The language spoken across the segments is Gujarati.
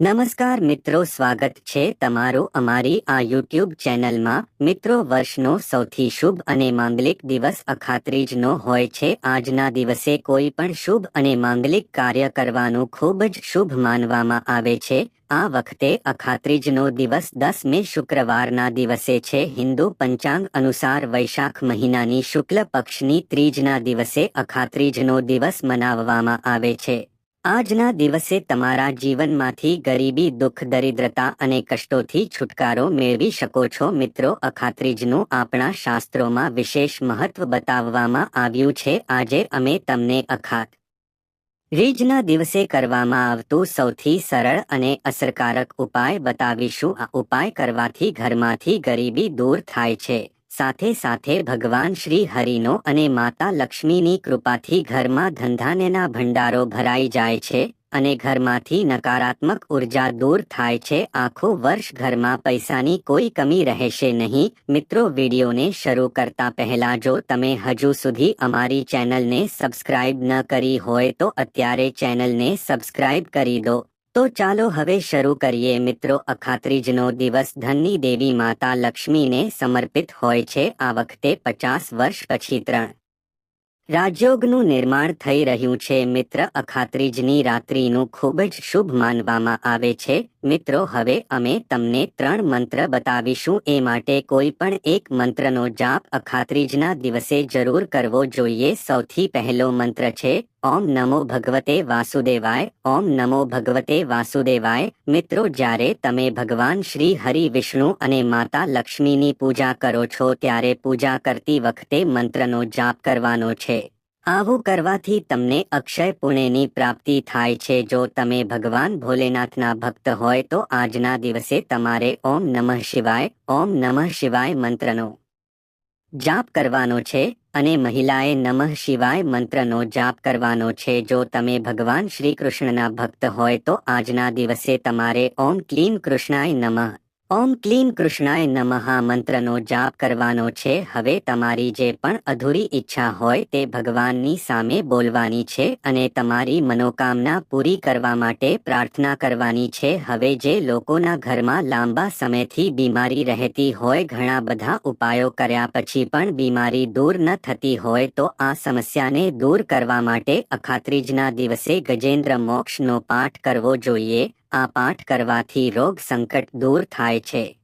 નમસ્કાર મિત્રો, સ્વાગત છે તમારું અમારી આ યુટ્યુબ ચેનલમાં. મિત્રો, વર્ષનો સૌથી શુભ અને માંગલિક દિવસ અખાત્રીજનો હોય છે. આજના દિવસે કોઈ પણ શુભ અને માંગલિક કાર્ય કરવાનું ખૂબ જ શુભ માનવામાં આવે છે. આ વખતે અખાત્રીજનો દિવસ દસ મે શુક્રવારના દિવસે છે. હિન્દુ પંચાંગ અનુસાર વૈશાખ મહિનાની શુક્લ પક્ષની ત્રીજના દિવસે અખાત્રીજનો દિવસ મનાવવામાં આવે છે. આજના દિવસે તમારા જીવનમાંથી ગરીબી, દુઃખ, દરિદ્રતા અને કષ્ટોથી છુટકારો મેળવી શકો છો. મિત્રો, અખાત્રીજનું આપણા શાસ્ત્રોમાં વિશેષ મહત્વ બતાવવામાં આવ્યું છે. આજે અમે તમને અખાત રીજના દિવસે કરવામાં આવતું સૌથી સરળ અને અસરકારક ઉપાય બતાવીશું. આ ઉપાય કરવાથી ઘરમાંથી ગરીબી દૂર થાય છે. સાથે સાથે ભગવાન શ્રી હરિનો અને માતા લક્ષ્મીની કૃપાથી ઘરમાં ધંધાનેના ભંડારો ભરાઈ જાય છે અને ઘરમાંથી નકારાત્મક ઊર્જા દૂર થાય છે. આખું વર્ષ ઘરમાં પૈસાની કોઈ કમી રહેશે નહીં. મિત્રો, વિડીયોને શરૂ કરતા પહેલા જો તમે હજુ સુધી અમારી ચેનલને સબસ્ક્રાઇબ ન કરી હોય તો અત્યારે ચેનલને સબસ્ક્રાઇબ કરી દો. તો ચાલો હવે શરૂ કરીએ. મિત્રો, અખાત્રીજનો દિવસ ધનની દેવી માતા લક્ષ્મીને સમર્પિત હોય છે. આ વખતે પચાસ વર્ષ પછી ત્રણ. રાજયોગનું નિર્માણ થઈ રહ્યું છે. મિત્ર, અખાત્રીજની રાત્રિનું ખૂબ જ શુભ માનવામાં આવે છે. મિત્રો, હવે અમે તમને ત્રણ મંત્ર બતાવીશું. એ માટે કોઈ પણ એક મંત્રનો જાપ અખાત્રીજના દિવસે જરૂર કરવો જોઈએ. સૌથી પહેલો મંત્ર છે, ઓમ નમો ભગવતે વાસુદેવાય, ઓમ નમો ભગવતે વાસુદેવાય. મિત્રો, જ્યારે તમે ભગવાન શ્રી હરિ વિષ્ણુ અને માતા લક્ષ્મીની પૂજા કરો છો, ત્યારે પૂજા કરતી વખતે મંત્રનો જાપ કરવાનો છે. આવું કરવાથી તમને અક્ષય પુણ્યની પ્રાપ્તિ થાય છે. જો તમે ભગવાન ભોલેનાથના ભક્ત હોય તો આજના દિવસે તમારે ઓમ નમઃ શિવાય, ઓમ નમઃ શિવાય મંત્રનો જાપ કરવાનો છે અને મહિલાએ નમઃ શિવાય મંત્રનો જાપ કરવાનો છે. જો તમે ભગવાન શ્રી કૃષ્ણના ભક્ત હોય તો આજના દિવસે તમારે ઓમ ક્લીન કૃષ્ણાય નમઃ ઓમ ક્લીન કૃષ્ણાય નમઃ. મંત્રનો જાપ કરવાનો છે. હવે તમારી જે પણ અધૂરી ઈચ્છા હોય તે ભગવાનની સામે બોલવાની છે અને તમારી મનોકામના પૂરી કરવા માટે પ્રાર્થના કરવાની છે. હવે જે લોકોના ઘરમાં લાંબા સમયથી બીમારી રહેતી હોય, ઘણા બધા ઉપાયો કર્યા પછી પણ બીમારી દૂર ન થતી હોય, તો આ સમસ્યાને દૂર કરવા માટે અખાત્રીજના દિવસે ગજેન્દ્ર મોક્ષનો પાઠ કરવો જોઈએ. આ પાઠ કરવાથી રોગ સંકટ દૂર થાય છે.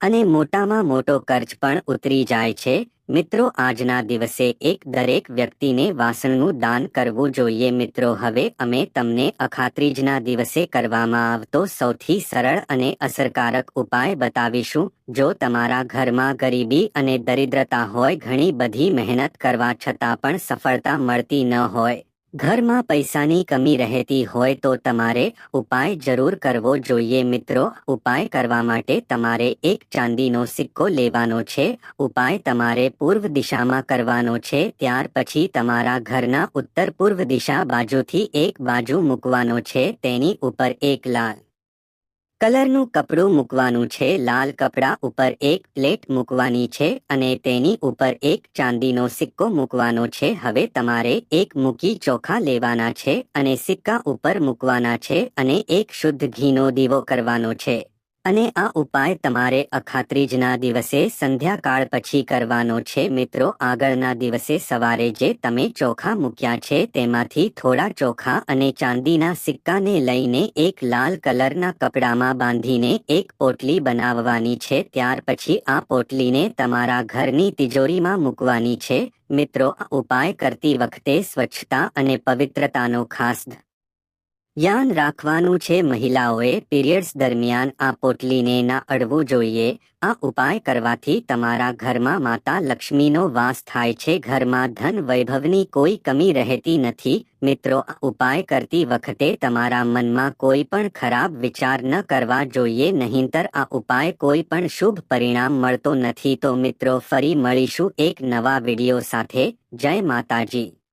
અને મોટામાં મોટો કર્જ પણ ઉતરી જાય છે. મિત્રો, આજના દિવસે એક દરેક વ્યક્તિને વાસણનું દાન કરવું જોઈએ. મિત્રો, હવે અમે તમને અખાત્રીજના દિવસે કરવામાં આવતો સૌથી સરળ અને અસરકારક ઉપાય બતાવીશું. જો તમારા ઘરમાં ગરીબી અને દરિદ્રતા હોય, ઘણી બધી મહેનત કરવા છતાં પણ સફળતા મળતી ન હોય. ઘરમાં પૈસાની કમી રહેતી હોય તો તમારે ઉપાય જરૂર કરવો જોઈએ મિત્રો. ઉપાય કરવા માટે તમારે એક ચાંદીનો સિક્કો લેવાનો છે. ઉપાય તમારે પૂર્વ દિશામાં કરવાનો છે. ત્યાર પછી તમારા ઘરના ઉત્તર પૂર્વ દિશા બાજુથી એક બાજુ મૂકવાનો છે. તેની ઉપર એક લાલ કલરનું કપડું મૂકવાનું છે, લાલ કપડા ઉપર એક પ્લેટ મૂકવાની છે અને તેની ઉપર એક ચાંદીનો સિક્કો મૂકવાનો છે. હવે તમારે એક મૂકી ચોખા લેવાના છે અને સિક્કા ઉપર મૂકવાના છે અને એક શુદ્ધ ઘીનો દીવો કરવાનો છે. અને આ ઉપાય તમારે અખાત્રીજના દિવસે સંધ્યાકાળ પછી કરવાનો છે. મિત્રો, આગળના દિવસે સવારે જે તમે ચોખા મૂક્યા છે, તેમાંથી થોડા ચોખા અને ચાંદીના સિક્કાને લઈને એક લાલ કલરના કપડામાં બાંધીને એક પોટલી બનાવવાની છે. ત્યાર પછી આ પોટલીને તમારા ઘરની તિજોરીમાં મૂકવાની છે. મિત્રો, આ ઉપાય કરતી વખતે સ્વચ્છતા અને પવિત્રતાનો ખાસ યાન રાખવાનું છે મહિલાઓએ પીરિયડ્સ દરમિયાન આ પોટલીને ના અડવું જોઈએ. આ ઉપાય કરવાથી તમારા ઘરમાં માતા લક્ષ્મીનો વાસ થાય છે. ઘરમાં ધન વૈભવની કોઈ કમી રહેતી નથી. મિત્રો, આ ઉપાય કરતી વખતે તમારા મનમાં કોઈ પણ ખરાબ વિચાર ન કરવા જોઈએ, નહીંતર આ ઉપાય કોઈ પણ શુભ પરિણામ મળતો નથી. તો મિત્રો, ફરી મળીશું એક નવા વીડિયો સાથે. જય માતાજી.